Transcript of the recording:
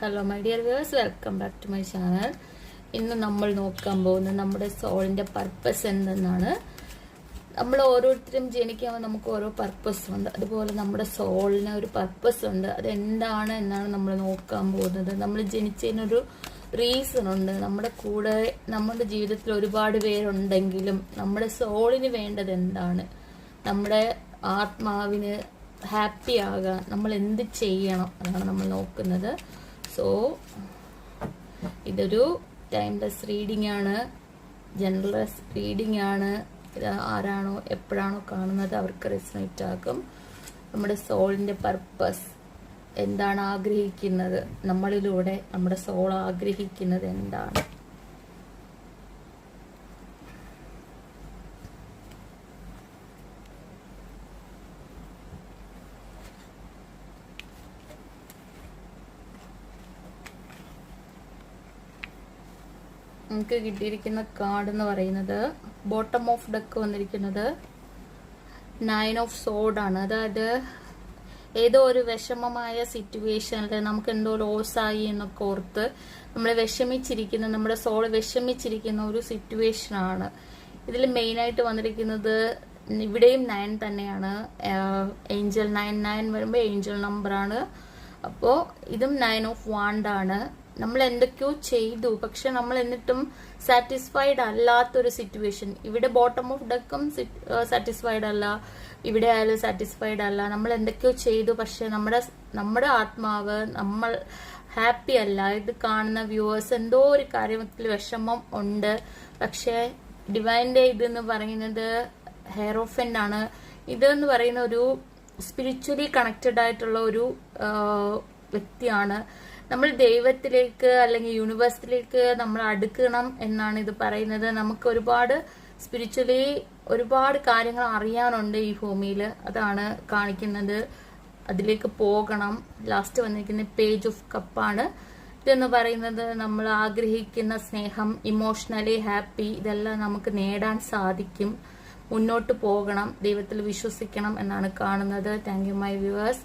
Hello my dear viewers welcome back to my channel ഇന്ന് നമ്മൾ നോക്കാൻ പോകുന്നത് നമ്മുടെ സോളിന്റെ പർപ്പസ് എന്തെന്നാണ്. നമ്മൾ ഓരോരുത്തരും ജനിക്കുമ്പോൾ നമുക്ക് ഓരോ പർപ്പസ് ഉണ്ട്. അതുപോലെ നമ്മുടെ സോളിന് ഒരു പർപ്പസ് ഉണ്ട്. അത് എന്താണ് എന്നാണ് നമ്മൾ നോക്കാൻ പോകുന്നത്. നമ്മൾ ജനിച്ചതിനൊരു റീസൺ ഉണ്ട്. നമ്മുടെ കൂടെ നമ്മുടെ ജീവിതത്തിൽ ഒരുപാട് പേരുണ്ടെങ്കിലും നമ്മുടെ സോളിന് വേണ്ടത് എന്താണ്? നമ്മുടെ ആത്മാവിന് ഹാപ്പി ആകാൻ നമ്മൾ എന്ത് ചെയ്യണം? അതാണ് നമ്മൾ നോക്കുന്നത്. സോ ഇതൊരു ടൈംലെസ് റീഡിംഗ് ആണ്. ജനറൽസ് റീഡിംഗ് ആണ്. ഇത് ആരാണോ എപ്പോഴാണോ കാണുന്നത് അവർക്ക് റെസിനേറ്റ് ആകും. നമ്മുടെ സോളിന്റെ പർപ്പസ് എന്താണ് ആഗ്രഹിക്കുന്നത്? നമ്മളിലൂടെ നമ്മുടെ സോൾ ആഗ്രഹിക്കുന്നത് എന്താണ്? നമുക്ക് കിട്ടിയിരിക്കുന്ന കാർഡ് എന്ന് പറയുന്നത് ബോട്ടം ഓഫ് ഡക്ക് വന്നിരിക്കുന്നത് നയൻ ഓഫ് സോഡ് ആണ്. അതായത് ഏതോ ഒരു വിഷമമായ സിറ്റുവേഷനിൽ നമുക്ക് എന്തോ ലോസ് ആയി എന്നൊക്കെ ഓർത്ത് നമ്മൾ വിഷമിച്ചിരിക്കുന്ന നമ്മുടെ സോൾ വിഷമിച്ചിരിക്കുന്ന ഒരു സിറ്റുവേഷൻ ആണ്. ഇതിൽ മെയിനായിട്ട് വന്നിരിക്കുന്നത് ഇവിടെയും നയൻ തന്നെയാണ്. ഏഞ്ചൽ നയൻ നയൻ വരുമ്പോൾ ഏഞ്ചൽ നമ്പറാണ് അപ്പോൾ ഇതും നയൻ ഓഫ് വാണ്ടാണ് നമ്മൾ എന്തൊക്കെയോ ചെയ്തു. പക്ഷെ നമ്മൾ എന്നിട്ടും സാറ്റിസ്ഫൈഡ് അല്ലാത്തൊരു സിറ്റുവേഷൻ ഇവിടെ ബോട്ടം ഓഫ് ഡക്കും സാറ്റിസ്ഫൈഡ് അല്ല. ഇവിടെ ആയാലും സാറ്റിസ്ഫൈഡ് അല്ല. നമ്മൾ എന്തൊക്കെയോ ചെയ്തു. പക്ഷെ നമ്മുടെ നമ്മുടെ ആത്മാവ് നമ്മൾ ഹാപ്പി അല്ല. ഇത് കാണുന്ന വ്യൂവേഴ്സ് എന്തോ ഒരു കാര്യത്തിൽ വിഷമം ഉണ്ട്. പക്ഷെ ഡിവൈന്റെ ഇതെന്ന് പറയുന്നത് ഹെയറോഫൻ ആണ്. ഇതെന്ന് പറയുന്ന ഒരു സ്പിരിച്വലി കണക്റ്റഡ് ആയിട്ടുള്ള ഒരു വ്യക്തിയാണ്. നമ്മൾ ദൈവത്തിലേക്ക് അല്ലെങ്കിൽ യൂണിവേഴ്സിലേക്ക് നമ്മൾ അടുക്കണം എന്നാണ് ഇത് പറയുന്നത്. നമുക്ക് ഒരുപാട് സ്പിരിച്വലി ഒരുപാട് കാര്യങ്ങൾ അറിയാനുണ്ട് ഈ ഭൂമിയിൽ അതാണ് കാണിക്കുന്നത്. അതിലേക്ക് പോകണം. ലാസ്റ്റ് വന്നിരിക്കുന്ന പേജ് ഓഫ് കപ്പാണ്. ഇതെന്ന് പറയുന്നത് നമ്മൾ ആഗ്രഹിക്കുന്ന സ്നേഹം ഇമോഷണലി ഹാപ്പി ഇതെല്ലാം നമുക്ക് നേടാൻ സാധിക്കും. മുന്നോട്ട് പോകണം. ദൈവത്തിൽ വിശ്വസിക്കണം എന്നാണ് കാണുന്നത്. Thank you my viewers